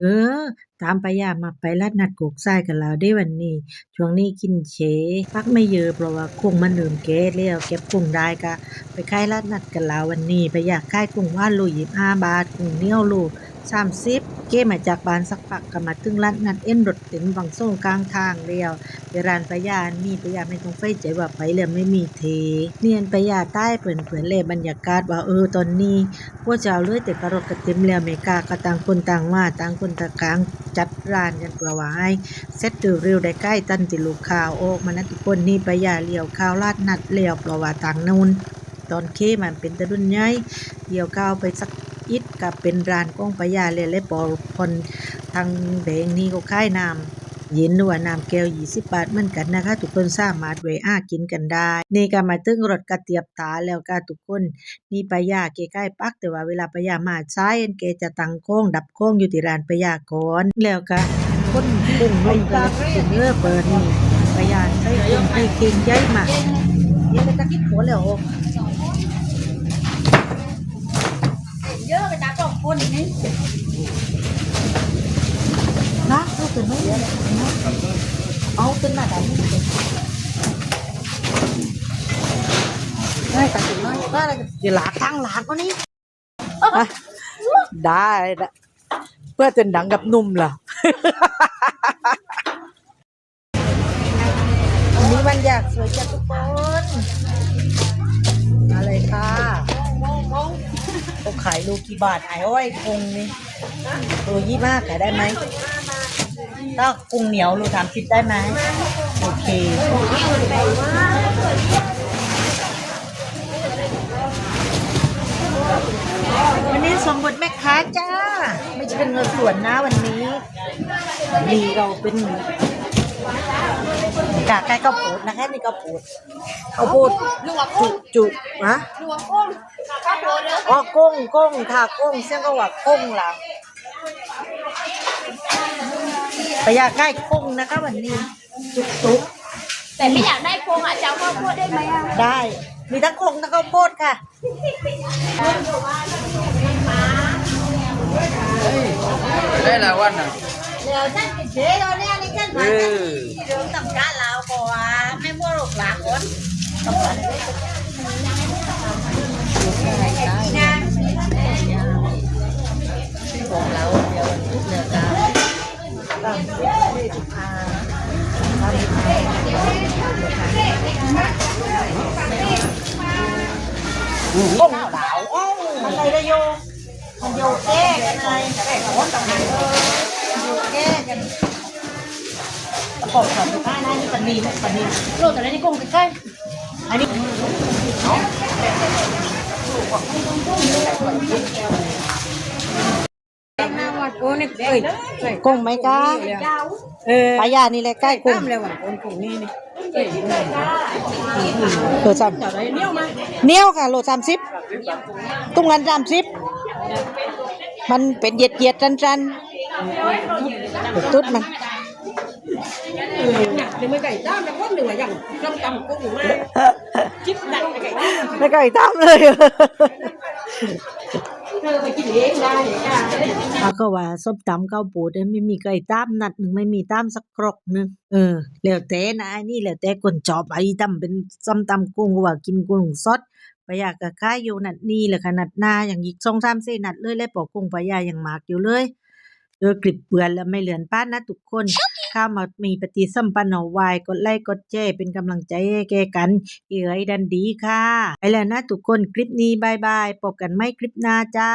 เออ ตามไปยามาไปลาดนัดโกกซ้ายกันแล้วเด้วันนี้ ช่วงนี้กินเฉพักไม่เยอะเพราะว่ากุ้งมันเริ่มแก่แล้วเก็บกุ้งได้ก็ไปขายลาดนัดกันแล้ววันนี้ไปะย่าขายกุ้งว่านโล25บาทกุ้งเนียวโล30เก้มาจากบ้านสักพักก็มาถึงลาดนัดเอ็นรถเต็มวังส่งกลางทางแล้วไปร้านปยานี่ปยาไม่ต้องไฟใจว่าไปแล้วไม่มีเท เนียนปยาใต้เผินๆเลยบรรยากาศว่าเออตอนนี้พวกเจ้าเลื่อยแต่กระรถกระเต็มแล้วเมกาก็ต่างคนต่างมาต่างคนต่างกลางจัดร้านกันเพื่อว่าให้เสร็จเร็วๆได้ใกล้ตันติลูกข้าออกมานะทุกคนนี่ไปอย่าเลี้ยวข้าวลาดนัดเลี้ยวเพราะว่าต่างนูนตอนเคมันเป็นตะรุ่นใหญ่เลี้ยวข้าวไปสักอิดกับเป็นร้านก้องปยาเลยและปอพนทางแดงนี่ก็ค่ายน้ำ เย็นหรือว่าน้ำแก้ว20บาทเหมือนกันนะคะ ทุกคนสามารถแวะอ้ากินกันได้ นี่ก็มาถึงรถกระเตียบตาแล้วก็ทุกคน นี่ปะยาเกใกล้ปัก แต่ว่าเวลาปะยามาซ้ายเกจะตั้งโค้งดับโค้งอยู่ที่ร้านปะยาก่อนแล้วก็คนกุ้งลงกันถึงเลือเปิดนี่ปะยาใช้กุ้งให้เก่งใหญ่มากเดี๋ยวตะกี้หัวแล้วเยอะไปตาต้องคนนี่ นะลูกเป็นไหมเอาขึ้นมาได้ได้กันถึงน้อยว่าอะไรเดี๋ยวหลากตั้งหลากก็นี่ได้ได้เพื่อจะดังกับนุ่มล่ะวันนี้วันอยากสวยจ้ะทุกคนมาเลยค่ะเขาขายโลกี่บาทไอ้อ้อยคงนี่โลยี่มากขายได้ไหม ถ้ากุ้งเหนียวโลสามสิบได้ไหมโอเควันนี้สองบทแม่ค้าจ้า ไม่ใช่เป็นเงินส่วนนะวันนี้มีเราเป็นกากไก่ข้าวโพดนะคะนี่ข้าวโพดข้าวโพดจุจุฮะรวกุ้งข้าวโพดเด้ออ๋อกุ้งกุ้งค่ะกุ้งเสียงก็ว่ากุ้งล่ะ ไปอยากได้กุ้งนะคะวันนี้จุกจุกแต่ไม่อยากได้พวงอะเจ้าข้าวโพดได้ไหมอะได้ มีทั้งกุ้งทั้งข้าวโพดค่ะ ได้ละวันน่ะ เดี๋ยวฉันติดเชื้อตอนนี้นี่ฉันเอมาอเรื่องสำคัญแล้วก็ว่าไม่มัวหลกหลากคนง ตั้งที่ลูกค้ากุ้งเหลาโอ้มันอะไรได้โยมันโยแก้กันเลยแก้ของต่างหากเออโยแก้ กันประกอบกับอยู่ใต้นั่นนี่ปนีนะปนีโลแต่ละนี่กุ้งใกล้อันนี้ๆน้ำวัดโอ้นี่เอ้ยกุ้งไหมกะเออปลายานี่แหละใกล้กุ้งเลยว่ะกุ้งกุ้งนี่นี่โลสามเนี้ยมาเนี้ยวค่ะโลสามสิบตุ้งกันสามสิบมันเป็นเหยียดเหยียดจันจันตุ๊ดมันเนี่ยเดี๋ยวไม่ไก่ตามแล้วคนหนึ่งอะอย่างต้องตำกุ้งมาจิ๊บดักไปไก่ตามไม่ไก่ตามเลย ไปกินเองได้ค่ะเขาก็ว่าส้มตำข้าปูดไม่มีไก่ตามนัดหนึ่งไม่มีตามสักครกหนึ่งเออแล้วแต่นะอันนี่แล้วแต่คนจอบไอ้ตำเป็นส้มตำกุ้งว่ากินกุ้งสดปยากะค่ายอยู่นัดนี่แหละขนาดหน้าอย่างอีกสองสามสี่นัดเลยแล้วปอกกุ้งปยายังหมากอยู่เลยเออกลิบเปือนแล้วไม่เหลือนป้านนะทุกคนข้ามามีปฏิสัมพันธ์เอาไว้กดไลค์กดแชร์เป็นกำลังใจให้แก่กันเอ๋ยดันดีค่ะไปแล้วนะทุกคนคลิปนี้บายบายพบกันไม่คลิปหน้าจ้า